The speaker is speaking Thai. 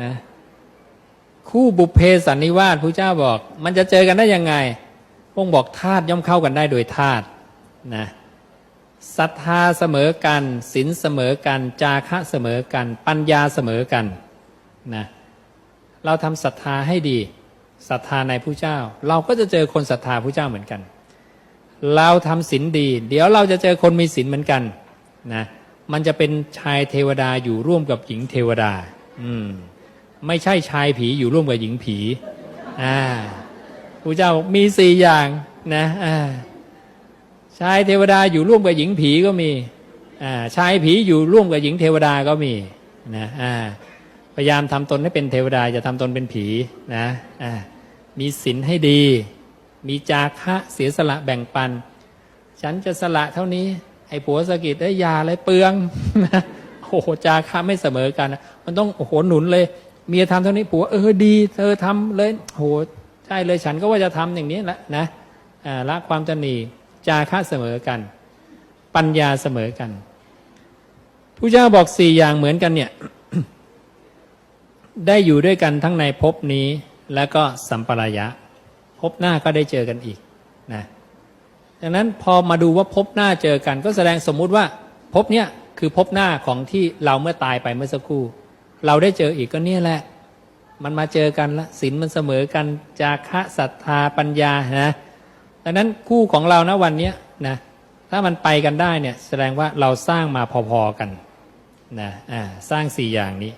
นะคู่บุพเพสันนิวาสพระเจ้าบอก มันจะเจอกันได้ยังไงพงค์บอกธาตุย่อมเข้ากันได้โดยธาตุนะศรัทธาเสมอกันศีลเสมอกัน จาคะเสมอกัน ปัญญาเสมอกันนะเราทำศรัทธาให้ดีศรัทธาในผู้เจ้า เราก็จะเจอคนศรัทธาผู้เจ้าเหมือนกัน เราทำศีลดี เดี๋ยวเราจะเจอคนมีศีลเหมือนกันนะมันจะเป็นชายเทวดาอยู่ร่วมกับหญิงเทวดา อืม ไม่ใช่ชายผีอยู่ร่วมกับหญิงผีอ่าพระเจ้าบอกมีสี่อย่างนะอ่าชายเทวดาอยู่ร่วมกับหญิงผีก็มีอ่าชายผีอยู่ร่วมกับหญิงเทวดาก็มีนะอ่าพยายามทำตนให้เป็นเทวดาจะทำตนเป็นผีนะอ่ามีศีลให้ดี มีจาคะเสียสละแบ่งปัน ฉันจะสละเท่านี้ ไอ้ผัวสะกิดไอ้ยาอะไรเปลืองโอ้โหจาคะไม่เสมอกัน มันต้องโอ้โหหนุนเลย เมียทำเท่านี้ผัวเออดี เธอทำเลยโหใช่เลยฉันก็ว่าจะทำอย่างนี้แหละนะละความตนีจาคะเสมอกัน ปัญญาเสมอกันผู้เจ้าบอกสี่อย่างเหมือนกันเนี่ยได้อยู่ด้วยกันทั้งในภพนี้แล้วก็สัมปรายะภพหน้าก็ได้เจอกันอีกนะดังนั้นพอมาดูว่าภพหน้าเจอกัน ก็แสดงสมมุติว่าภพเนี้ยคือภพหน้าของที่เราเมื่อตายไปเมื่อสักครู่ เราได้เจออีกก็เนี่ยแหละ มันมาเจอกันละศีลมันเสมอกัน จาคะศรัทธาปัญญานะดังนั้นคู่ของเรานะวันนี้นะถ้ามันไปกันได้เนี่ยแสดงว่าเราสร้างมาพอๆกันนะอ่าสร้างสี่อย่างนี้